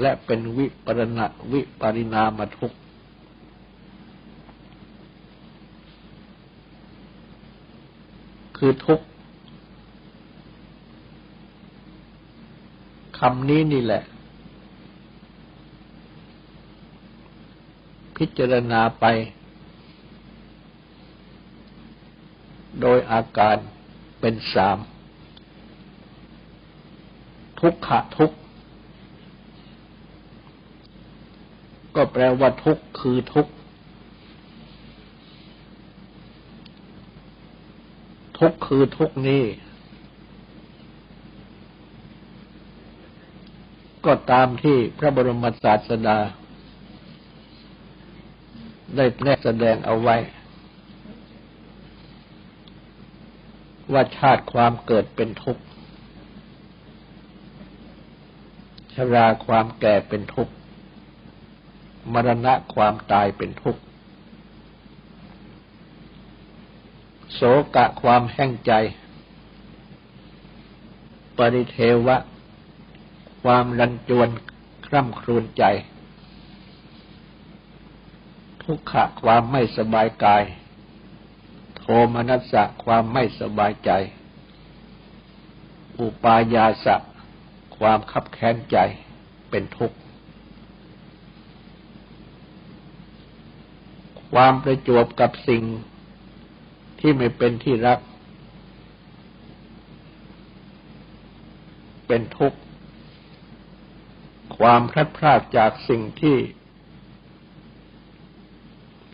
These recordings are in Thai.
และเป็นวิปรณะวิปริณามทุกข์คือทุกข์คำนี้นี่แหละ พิจารณาไป โดยอาการเป็นสาม ทุกขะทุก ก็แปลว่าทุกคือทุกทุกคือทุกนี้ ก็ตามที่พระบรมศาสดา ได้แนแสดงเอาไว้ ว่าชาติความเกิดเป็นทุกข์ชราความแก่เป็นทุกข์ มรณะความตายเป็นทุกข์โศกะความแห้งใจ ปริเทวะ ความรันจวนคร่ำครวญใจ ทุกขะความไม่สบายกาย โทมนัสสะความไม่สบายใจ อุปายาสะ ความขับแค้นใจเป็นทุกข์ ความประจวบกับสิ่งที่ไม่เป็นที่รัก เป็นทุกข์ ความพลัดพรากจากสิ่งที่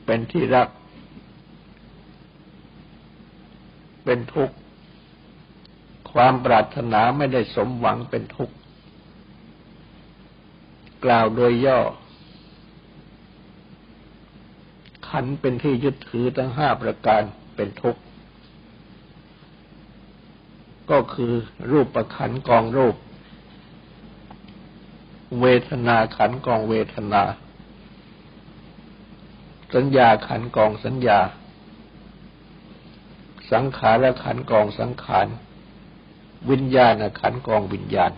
เป็นที่รัก เป็นทุกข์ ความปรารถนาไม่ได้สมหวังเป็นทุกข์ กล่าวโดยย่อ ขันเป็นที่ยึดถือทั้งห้าประการเป็นทุกข์ ก็คือรูปประขันกองรูป เวทนาขันกองเวทนา สัญญาขันกองสัญญา สังขารขันกองสังขาร วิญญาณขันกองวิญญาณ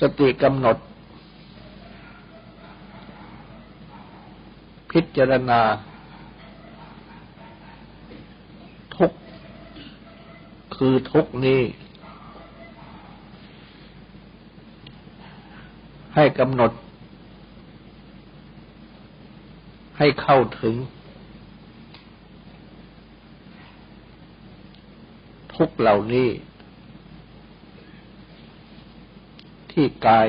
สติกำหนด พิจารณา ทุกคือทุกนี้ ให้กำหนด ให้เข้าถึง ทุกเหล่านี้ ที่กาย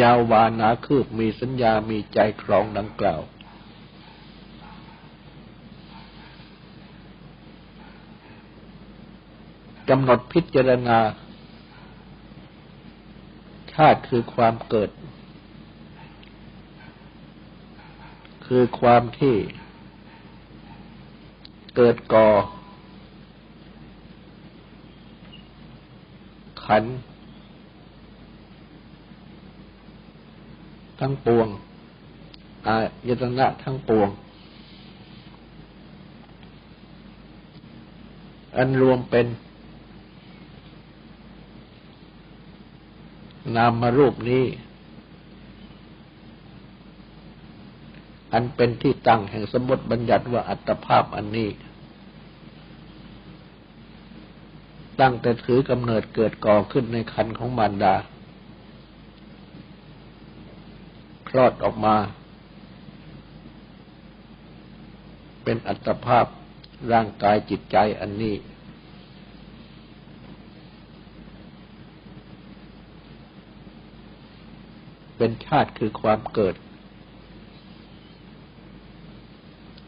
ยาววานาคืบมีสัญญามีใจครองดังกล่าว กำหนดพิจารณาชาติคือความเกิด คือความที่ เกิดก่อขัน ทั้งปวงอายตนะทั้งปวง อันรวมเป็น นามารูปนี้ อันเป็นที่ตั้งแห่งสมมติบัญญัติว่าอัตภาพอันนี้ ตั้งแต่ถือกำเนิดเกิดก่อขึ้นในคันของมารดา ค ลอดออกมา เป็นอัตภาพร่างกายจิตใจอันนี้ เป็นชาติคือความเกิด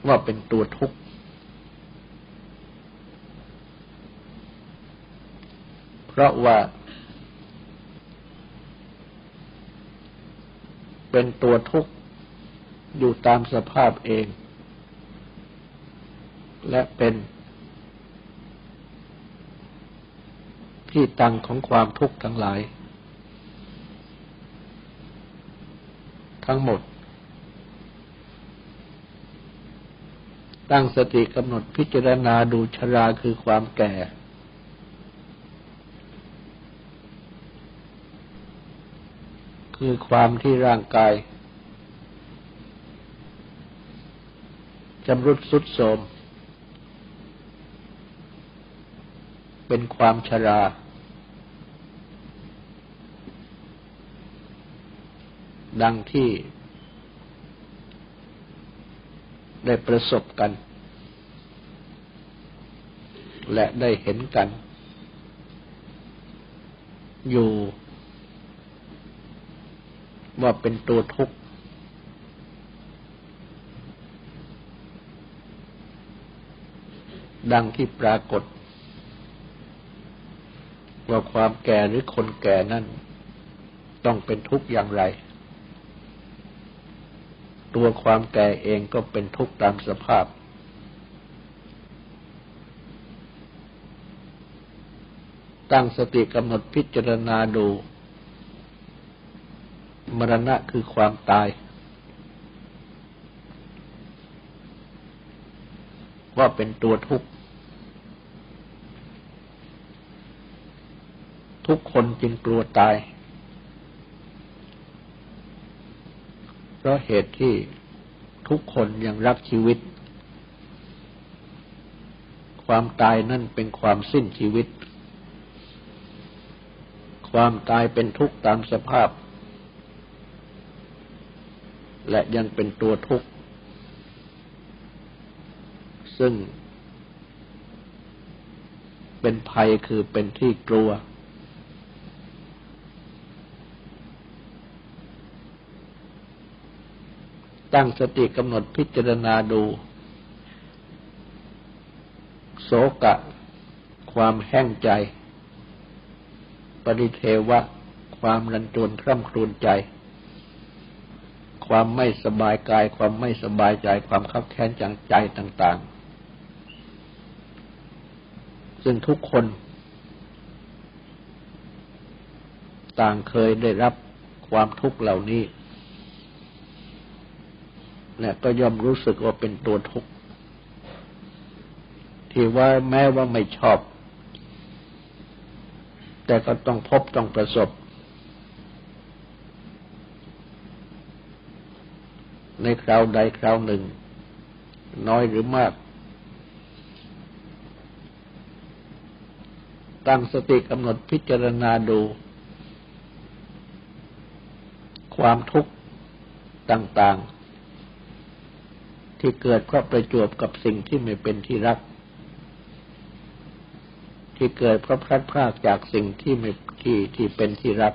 ว่าเป็นตัวทุกข์เพราะว่า เป็นตัวทุกข์อยู่ตามสภาพเอง และเป็นที่ตั้งของความทุกข์ทั้งหลาย ทั้งหมด ตั้งสติกำหนดพิจารณาดูชราคือความแก่ คือความที่ร่างกายจำรุดสุดโทมเป็นความชรา ดังที่ได้ประสบกัน และได้เห็นกัน อยู่ ว่าเป็นตัวทุกข์ ดังที่ปรากฏ ว่าความแก่หรือคนแก่นั้นต้องเป็นทุกข์อย่างไร ตัวความแก่เองก็เป็นทุกข์ตามสภาพตั้งสติกำหนดพิจารณาดู มรณะคือความตาย ว่าเป็นตัวทุกข์ ทุกคนจึงกลัวตาย เพราะเหตุที่ทุกคนยังรักชีวิต ความตายนั่นเป็นความสิ้นชีวิต ความตายเป็นทุกข์ตามสภาพ และยังเป็นตัวทุกข์ ซึ่ง เป็นภัยคือเป็นที่กลัว ตั้งสติกำหนดพิจารณาดู โศกะ ความแห้งใจ ปริเทวะ ความรันจวนคร่ำครวญใจ ความไม่สบายกาย ความไม่สบายใจ ความขับแค้นจังใจต่าง ๆ ซึ่งทุกคน ต่างเคยได้รับความทุกข์เหล่านี้เนี่ยก็ย่อมรู้สึกว่าเป็นตัวทุกข์ที่ว่าแม้ว่าไม่ชอบ แต่ก็ต้องพบต้องประสบ ในคราวใดคราวหนึ่ง น้อยหรือมาก ตั้งสติกำหนดพิจารณาดู ความทุกข์ต่าง ๆ ที่เกิดเพราะประจวบกับสิ่งที่ไม่เป็นที่รัก ที่เกิดเพราะพลัดพรากจากสิ่งที่ไม่ที่ที่เป็นที่รัก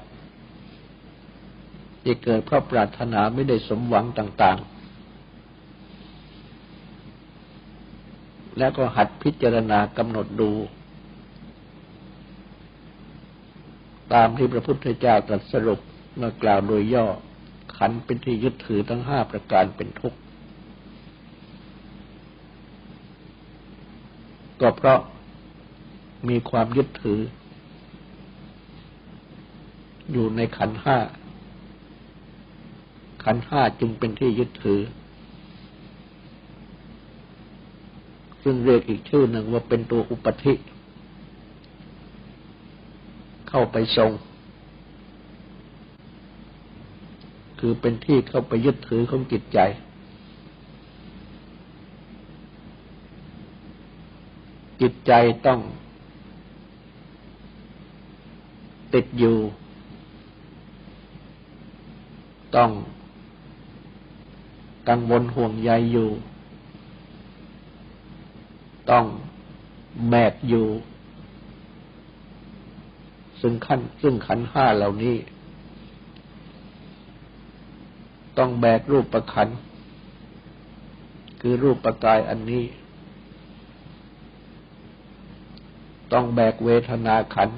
ที่เกิดเพราะปรารถนาไม่ได้สมหวังต่าง ๆ และก็หัดพิจารณากำหนดดู ตามที่พระพุทธเจ้าตรัสสรุปเมื่อกล่าวโดยย่อ ขันเป็นที่ยึดถือทั้งห้าประการเป็นทุกข์ ก็เพราะมีความยึดถือ อยู่ในขันห้า ขันห้าจึงเป็นที่ยึดถือ ซึ่งเรียกอีกชื่อหนึ่งว่าเป็นตัวอุปธิ เข้าไปทรง คือเป็นที่เข้าไปยึดถือของจิตใจ จิตใจต้อง ติดอยู่ต้อง กังวลห่วงใยอยู่ ต้องแบกอยู่ ซึ่งขั้นซึ่งขันห้าเหล่านี้ ต้องแบกรูปประขัน คือรูปประกายอันนี้ ต้องแบกเวทนาขัน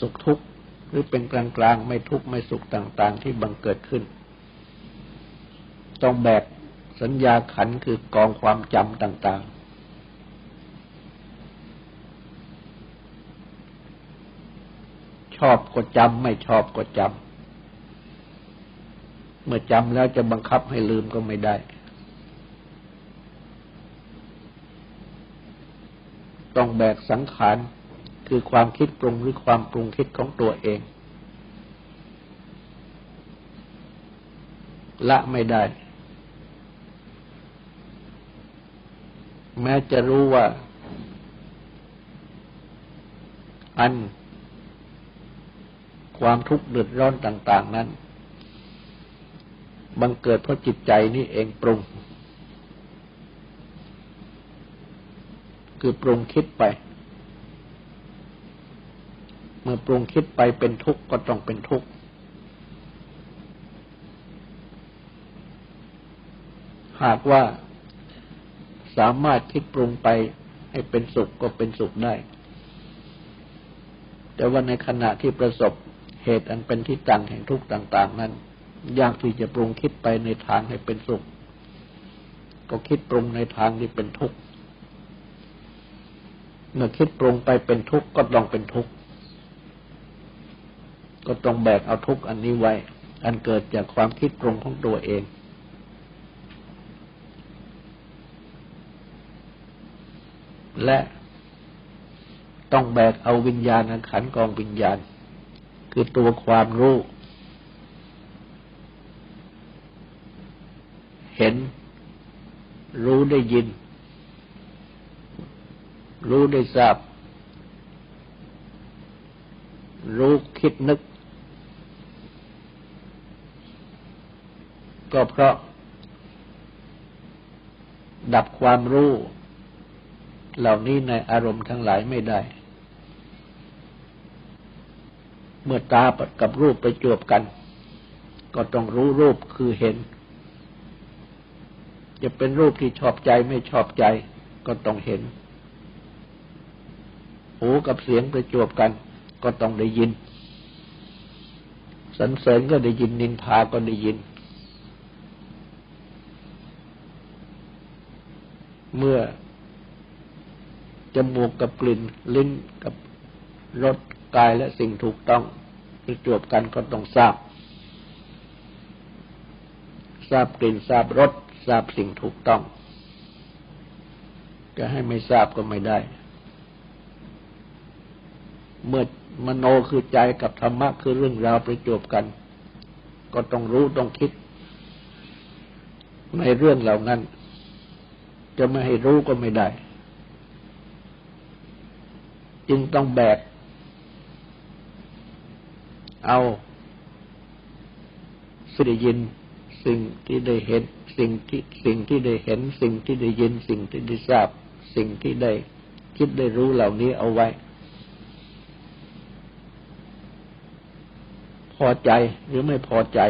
สุขทุกข์ หรือเป็นกลางกลางไม่ทุกข์ ไม่สุขต่าง ๆ ที่บังเกิดขึ้น ต้องแบกสัญญาขันคือกองความจำต่าง ๆ ชอบก็จำไม่ชอบก็จำ เมื่อจำแล้วจะบังคับให้ลืมก็ไม่ได้ ต้องแบกสังขารคือความคิดปรุงหรือความปรุงคิดของตัวเอง ละไม่ได้ แม้จะรู้ว่า อัน ความทุกข์เดือดร้อนต่าง ๆ นั้นบังเกิดเพราะจิตใจนี่เองปรุง คือปรุงคิดไป เมื่อปรุงคิดไปเป็นทุกข์ก็ต้องเป็นทุกข์หากว่า สามารถคิดปรุงไปให้เป็นสุขก็เป็นสุขได้ แต่ว่าในขณะที่ประสบเหตุอันเป็นที่ตั้งแห่งทุกข์ต่าง ๆ นั้น ยากที่จะปรุงคิดไปในทางให้เป็นสุข ก็คิดปรุงในทางที่เป็นทุกข์เมื่อคิดปรุงไปเป็นทุกข์ก็ต้องเป็นทุกข์ก็ต้องแบกเอาทุกข์อันนี้ไว้ อันเกิดจากความคิดปรุงของตัวเอง และต้องแบกเอาวิญญาณขันกองวิญญาณ คือตัวความรู้ เห็น รู้ได้ยิน รู้ได้ทราบ รู้คิดนึก ก็เพราะ ดับความรู้ เหล่านี้ในอารมณ์ทั้งหลายไม่ได้ เมื่อตากับรูปไปจวบกัน ก็ต้องรู้รูปคือเห็น จะเป็นรูปที่ชอบใจไม่ชอบใจ ก็ต้องเห็น หูกับเสียงประจวบกัน ก็ต้องได้ยินสรรเสริญก็ได้ยินนินทาก็ได้ยิน เมื่อ จมูกกับกลิ่น ลิ้นกับรสกายและสิ่งถูกต้องประจวบกันก็ต้องทราบ ทราบกลิ่นทราบรสทราบสิ่งถูกต้อง จะให้ไม่ทราบก็ไม่ได้ เมื่อมโนคือใจกับธรรมะคือเรื่องราวประจบกัน ก็ต้องรู้ต้องคิด ในเรื่องเหล่านั้น จะไม่ให้รู้ก็ไม่ได้ จึงต้องแบก เอาสิ่งได้ยิน สิ่งที่ได้เห็น สิ่งที่สิ่งที่ได้เห็น สิ่งที่ได้ยิน สิ่งที่ได้ทราบ สิ่งที่ได้คิดได้รู้เหล่านี้เอาไว้ พอใจหรือไม่พอใจ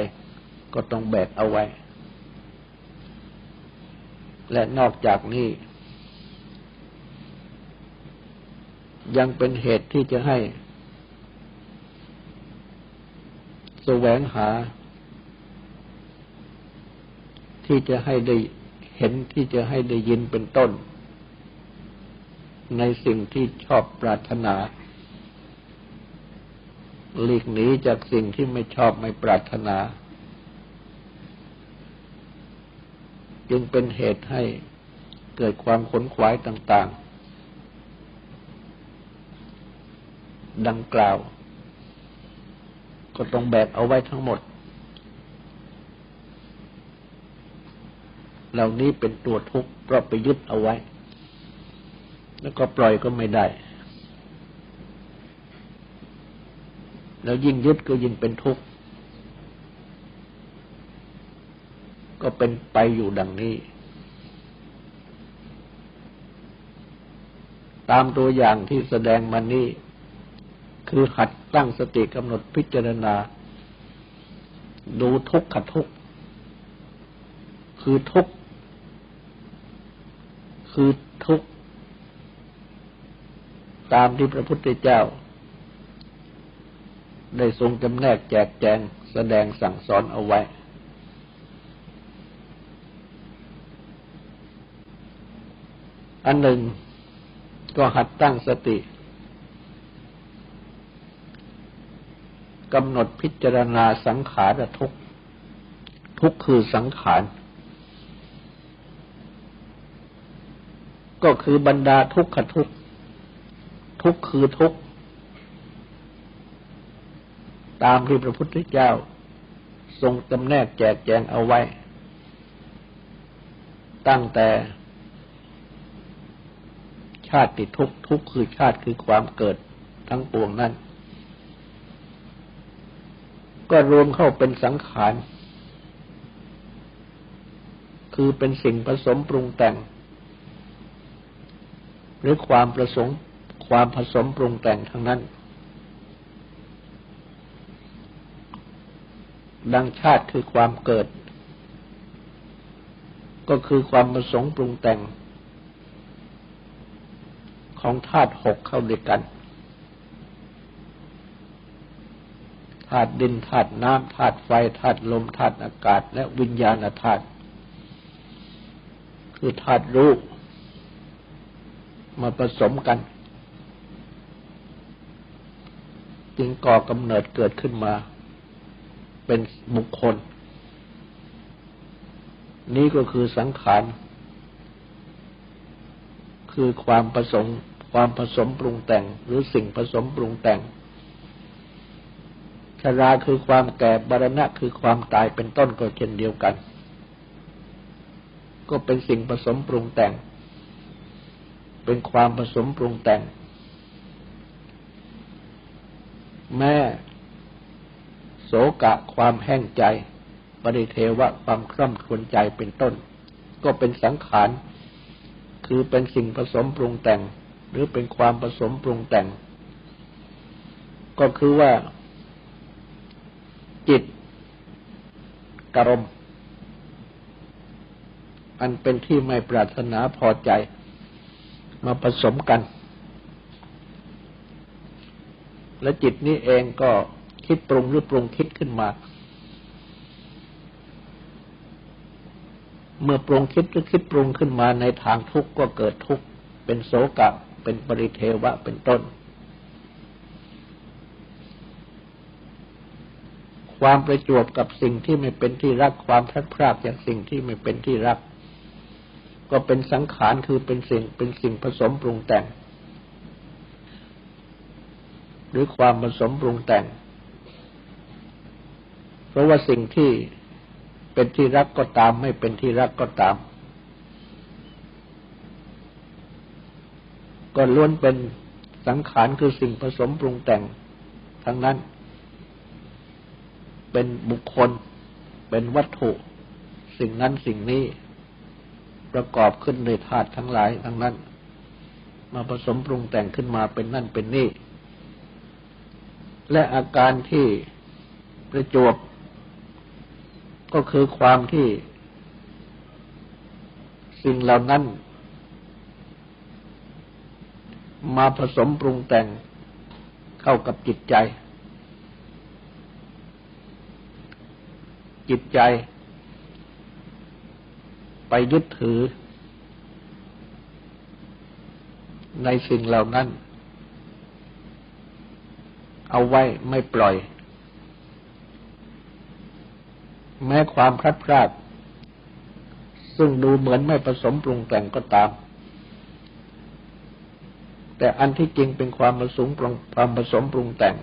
ก็ต้องแบกเอาไว้ และนอกจากนี้ ยังเป็นเหตุที่จะให้แสวงหา ที่จะให้ได้เห็นที่จะให้ได้ยินเป็นต้น ในสิ่งที่ชอบปรารถนาหลีกหนีจากสิ่งที่ไม่ชอบไม่ปรารถนา จึงเป็นเหตุให้เกิดความขนขวายต่าง ๆ ดังกล่าว ก็ต้องแบกเอาไว้ทั้งหมด เหล่านี้เป็นตัวทุกข์เพราะไปยึดเอาไว้ แล้วก็ปล่อยก็ไม่ได้ แล้วยิ่งยึดก็ยิ่งเป็นทุกข์ก็เป็นไปอยู่ดังนี้ ตามตัวอย่างที่แสดงมานี้ คือหัดตั้งสติกำหนดพิจารณา ดูทุกขทุก คือทุก คือทุก ตามที่พระพุทธเจ้า ได้ทรงจำแนกแจกแจงแสดงสั่งสอนเอาไว้ อันหนึ่งก็หัดตั้งสติ กำหนดพิจารณาสังขารทุกทุกคือสังขาร ก็คือบรรดาทุกขทุกทุกคือทุกตามที่พระพุทธเจ้า ทรงจำแนกแจกแจงเอาไว้ ตั้งแต่ชาติทุกทุกคือชาติคือความเกิดทั้งปวงนั้น ก็รวมเข้าเป็นสังขาร คือเป็นสิ่งผสมปรุงแต่ง หรือความประสงค์ความผสมปรุงแต่งทั้งนั้น ดังชาติคือความเกิด ก็คือความประสงค์ปรุงแต่ง ของธาตุหกเข้าด้วยกัน ธาตุดินธาตุน้ำธาตุไฟธาตุลมธาตุอากาศ และวิญญาณธาตุคือธาตุรู้มาผสมกัน จึงก่อกำเนิดเกิดขึ้นมา เป็นบุคคล นี้ก็คือสังขาร คือความผสมความผสมปรุงแต่ง หรือสิ่งผสมปรุงแต่ง ชราคือความแก่บรณะคือความตายเป็นต้นก็เช่นเดียวกัน ก็เป็นสิ่งผสมปรุงแต่ง เป็นความผสมปรุงแต่ง แม่โศกะความแห้งใจ ปริเทวะความคร่ำครวญใจเป็นต้น ก็เป็นสังขาร คือเป็นสิ่งผสมปรุงแต่ง หรือเป็นความผสมปรุงแต่ง ก็คือว่า จิตกรมอันเป็นที่ไม่ปรารถนาพอใจมาผสมกัน และจิตนี้เองก็คิดปรุงหรือปรุงคิดขึ้นมา เมื่อปรุงคิดหรือคิดปรุงขึ้นมาในทางทุกข์ก็เกิดทุกข์เป็นโศกะ เป็นปริเทวะเป็นต้น ความประจวบกับสิ่งที่ไม่เป็นที่รักความพลัดพรากจากสิ่งที่ไม่เป็นที่รัก ก็เป็นสังขารคือเป็นสิ่งเป็นสิ่งผสมปรุงแต่ง หรือความผสมปรุงแต่ง เพราะว่าสิ่งที่เป็นที่รักก็ตาม ไม่เป็นที่รักก็ตาม ก็ล้วนเป็นสังขารคือสิ่งผสมปรุงแต่ง ทั้งนั้น เป็นบุคคล เป็นวัตถุ สิ่งนั้นสิ่งนี้ ประกอบขึ้นในธาตุทั้งหลายทั้งนั้น มาผสมปรุงแต่งขึ้นมาเป็นนั่นเป็นนี่ และอาการที่ประจวบ ก็คือความที่ สิ่งเหล่านั้น มาผสมปรุงแต่งเข้ากับจิตใจ จิตใจ ไปยึดถือ ในสิ่งเหล่านั้น เอาไว้ไม่ปล่อย แม้ความพลัดพรากซึ่งดูเหมือนไม่ผสมปรุงแต่งก็ตาม แต่อันที่จริงเป็นความผสมปรุงความผสมปรุงแต่ง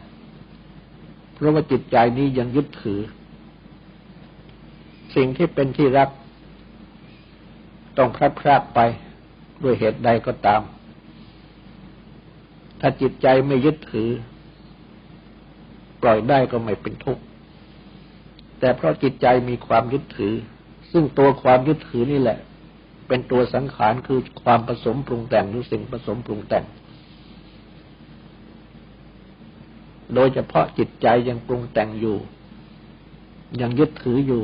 เพราะว่าจิตใจนี้ยังยึดถือ สิ่งที่เป็นที่รัก ต้องพลัดพรากไปด้วยเหตุใดก็ตาม ถ้าจิตใจไม่ยึดถือ ปล่อยได้ก็ไม่เป็นทุกข์ แต่เพราะจิตใจมีความยึดถือ ซึ่งตัวความยึดถือนี่แหละ เป็นตัวสังขารคือความผสมปรุงแต่งหรือสิ่งผสมปรุงแต่ง โดยเฉพาะจิตใจยังปรุงแต่งอยู่ ยังยึดถืออยู่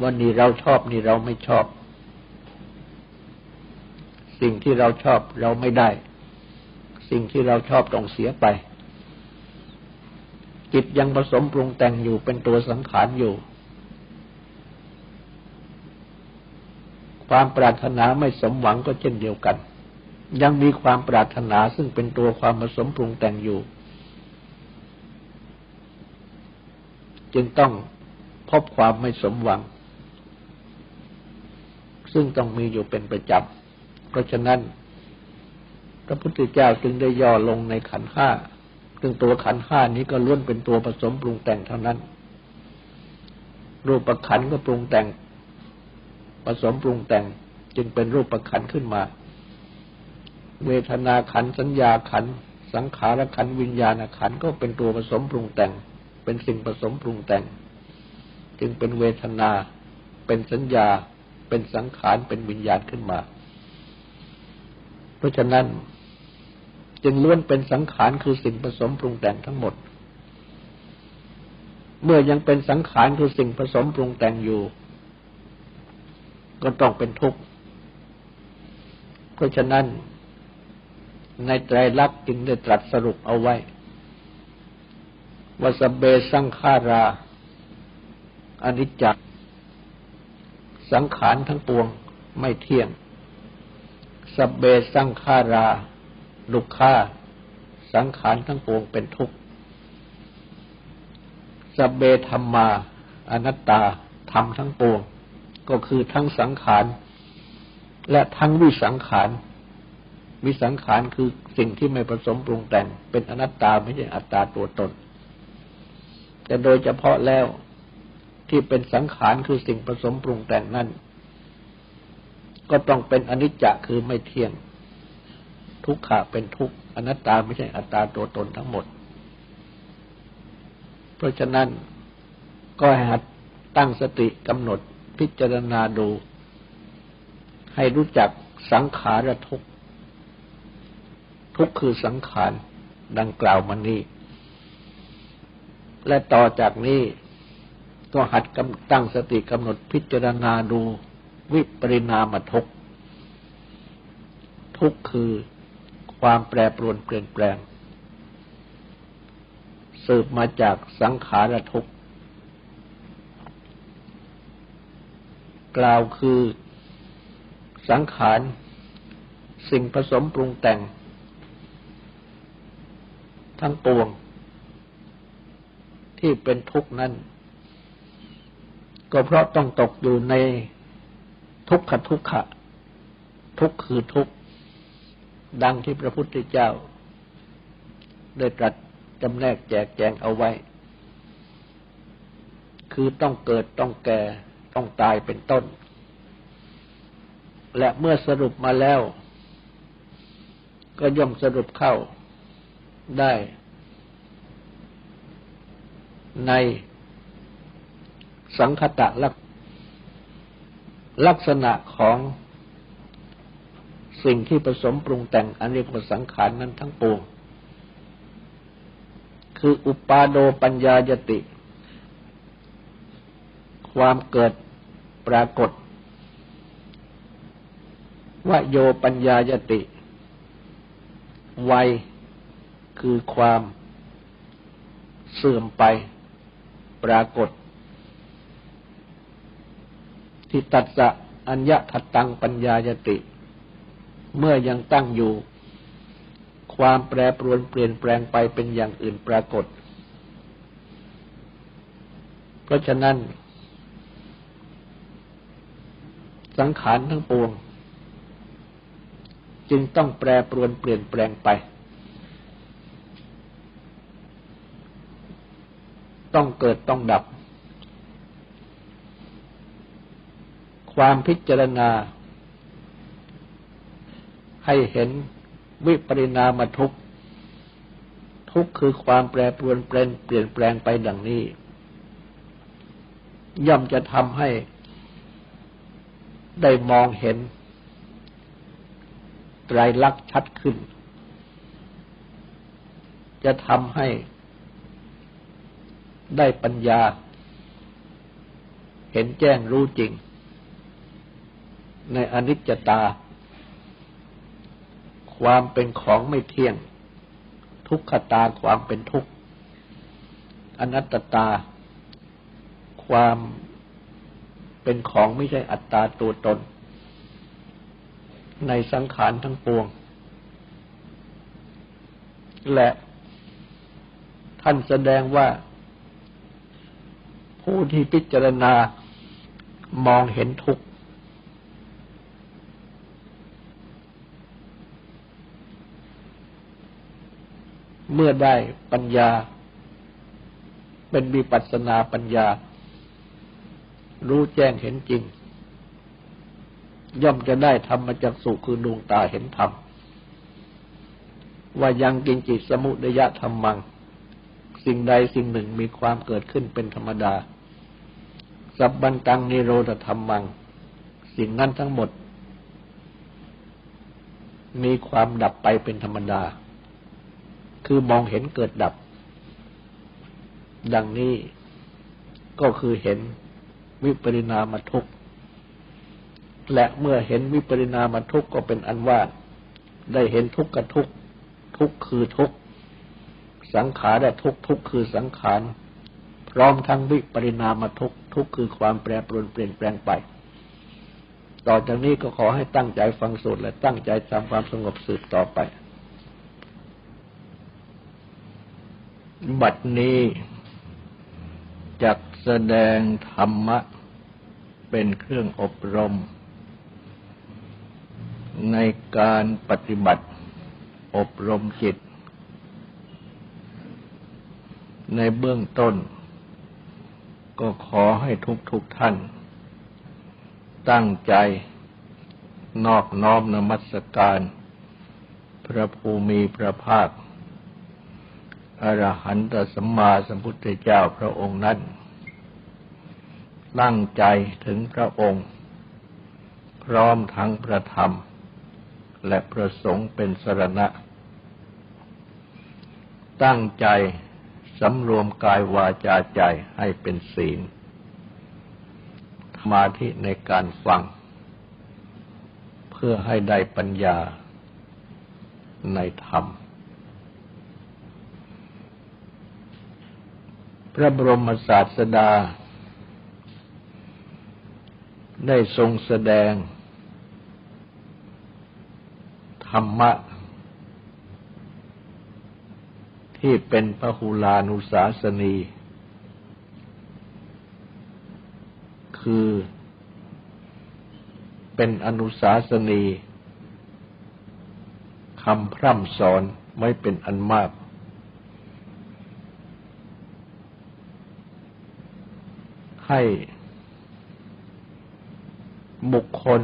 ว่านี่เราชอบนี่เราไม่ชอบ สิ่งที่เราชอบเราไม่ได้ สิ่งที่เราชอบต้องเสียไป จิตยังผสมปรุงแต่งอยู่เป็นตัวสังขารอยู่ ความปรารถนาไม่สมหวังก็เช่นเดียวกัน ยังมีความปรารถนาซึ่งเป็นตัวความผสมปรุงแต่งอยู่ จึงต้องพบความไม่สมหวัง ซึ่งต้องมีอยู่เป็นประจำ เพราะฉะนั้น พระพุทธเจ้าจึงได้ย่อลงในขันห้าซึ่งตัวขันห้านี้ก็ล้วนเป็นตัวผสมปรุงแต่งเท่านั้น รูปประขันก็ปรุงแต่ง ผสมปรุงแต่งจึงเป็นรูปประขันขึ้นมา เวทนาขันสัญญาขันสังขารขันวิญญาณขันก็เป็นตัวผสมปรุงแต่ง เป็นสิ่งผสมปรุงแต่ง จึงเป็นเวทนา เป็นสัญญา เป็นสังขารเป็นวิญญาณขึ้นมา เพราะฉะนั้น จึงล้วนเป็นสังขารคือสิ่งผสมปรุงแต่งทั้งหมด เมื่อยังเป็นสังขารคือสิ่งผสมปรุงแต่งอยู่ ก็ต้องเป็นทุกข์ เพราะฉะนั้น ในไตรลักษณ์จึงได้ตรัสสรุปเอาไว้ว่าสเบสังขาราอนิจจ สังขารทั้งปวงไม่เที่ยงสเบสังขาราลุกขาสังขารทั้งปวงเป็นทุกข์สเบธรรมาอนัตตาธรรมทั้งปวง ก็คือทั้งสังขาร และทั้งวิสังขาร วิสังขารคือสิ่งที่ไม่ผสมปรุงแต่ง เป็นอนัตตาไม่ใช่อัตตาตัวตน แต่โดยเฉพาะแล้ว ที่เป็นสังขารคือสิ่งผสมปรุงแต่งนั้น ก็ต้องเป็นอนิจจะคือไม่เที่ยง ทุกขะเป็นทุกอนัตตาไม่ใช่อัตตาตัวตนทั้งหมด เพราะฉะนั้นก็ให้หัดตั้งสติกำหนดพิจารณาดู ให้รู้จักสังขารทุกทุกข์คือสังขารดังกล่าวมานี้ และต่อจากนี้ ก็หัดกำตั้งสติกำหนดพิจารณาดูวิปริณามทุกทุกคือความแปรปรวนเปลี่ยนแปลง สืบมาจากสังขารทุกกล่าวคือสังขาร สิ่งผสมปรุงแต่ง ทั้งปวง ที่เป็นทุกข์นั้น ก็เพราะต้องตกอยู่ในทุกขทุกขะ ทุกคือทุกดังที่พระพุทธเจ้า ได้ตรัสจำแนกแจกแจงเอาไว้ คือต้องเกิดต้องแก่ต้องตายเป็นต้น และเมื่อสรุปมาแล้ว ก็ย่อมสรุปเข้าได้ ใน สังคตะลักลักษณะของสิ่งที่ผสมปรุงแต่งอันเรียกว่าสังขารนั้นทั้งปวง คืออุปาโดปัญญายติ ความเกิดปรากฏวโยปัญญายติ วัยคือความเสื่อมไปปรากฏ ที่ตัดสะอัญญทัตตังปัญญายติ เมื่อยังตั้งอยู่ ความแปรปรวนเปลี่ยนแปลงไปเป็นอย่างอื่นปรากฏ เพราะฉะนั้น สังขารทั้งปวง จึงต้องแปรปรวนเปลี่ยนแปลงไป ต้องเกิดต้องดับ ความพิจารณา ให้เห็นวิปริณามทุกทุกคือความแปรปรวนเปลี่ยนเปลี่ยนแปลงไปดังนี้ ย่อมจะทำให้ได้มองเห็นไตรลักษณ์ชัดขึ้น จะทำให้ได้ปัญญา เห็นแจ้งรู้จริง ในอนิจจตา ความเป็นของไม่เที่ยง ทุกขตาความเป็นทุกข์อนัตตา ความเป็นของไม่ใช่อัตตาตัวตน ในสังขารทั้งปวง และท่านแสดงว่า ผู้ที่พิจารณามองเห็นทุกข์ เมื่อได้ปัญญา เป็นมีปัสนาปัญญา รู้แจ้งเห็นจริง ย่อมจะได้ธรรมจักสุคือดวงตาเห็นธรรมว่ายังกินจิตสมุทยะธรรมัง สิ่งใดสิ่งหนึ่งมีความเกิดขึ้นเป็นธรรมดา สับบันตังนิโรธธรรมัง สิ่งนั้นทั้งหมด มีความดับไปเป็นธรรมดา คือมองเห็นเกิดดับ ดังนี้ก็คือเห็นวิปริณามทุกข์ และเมื่อเห็นวิปริณามทุกข์ก็เป็นอันว่า ได้เห็นทุกข์กับทุกข์ทุกข์คือทุกข์สังขารและทุกข์ทุกข์คือสังขาร พร้อมทั้งวิปริณามทุกข์ทุกข์คือความแปรปรวนเปลี่ยนแปลงไป ต่อจากนี้ก็ขอให้ตั้งใจฟังสูตรและตั้งใจทำความสงบสืบต่อไป บัดนี้จักแสดงธรรมะ เป็นเครื่องอบรม ในการปฏิบัติอบรมจิต ในเบื้องต้น ก็ขอให้ทุกทุกท่าน ตั้งใจนอบน้อมนมัสการ พระภูมิพระภาค อรหันตสัมมาสัมพุทธเจ้าพระองค์นั้นตั้งใจถึงพระองค์ พร้อมทั้งพระธรรม และพระสงฆ์เป็นสรณะ ตั้งใจสำรวมกายวาจาใจให้เป็นศีลสมาธิในการฟัง เพื่อให้ได้ปัญญาในธรรม พระบรมศาสดา ได้ทรงแสดง ธรรมะ ที่เป็นพหุลานุสาสนี คือเป็นอนุสาสนีคำพร่ำสอนไม่เป็นอันมาก ให้บุคคล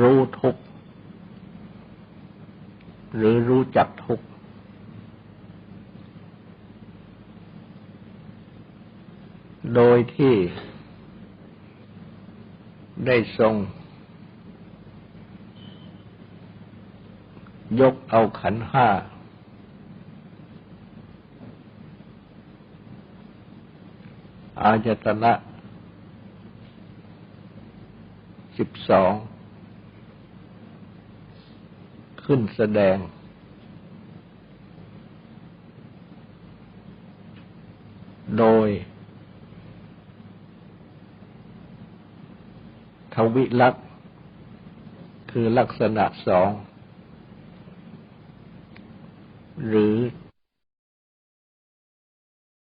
รู้ทุกหรือรู้จักทุกโดยที่ได้ทรง ยกเอาขันห้า อายตนะสิบสองขึ้นแสดง โดย ทวิลักษ์คือลักษณะสอง หรือ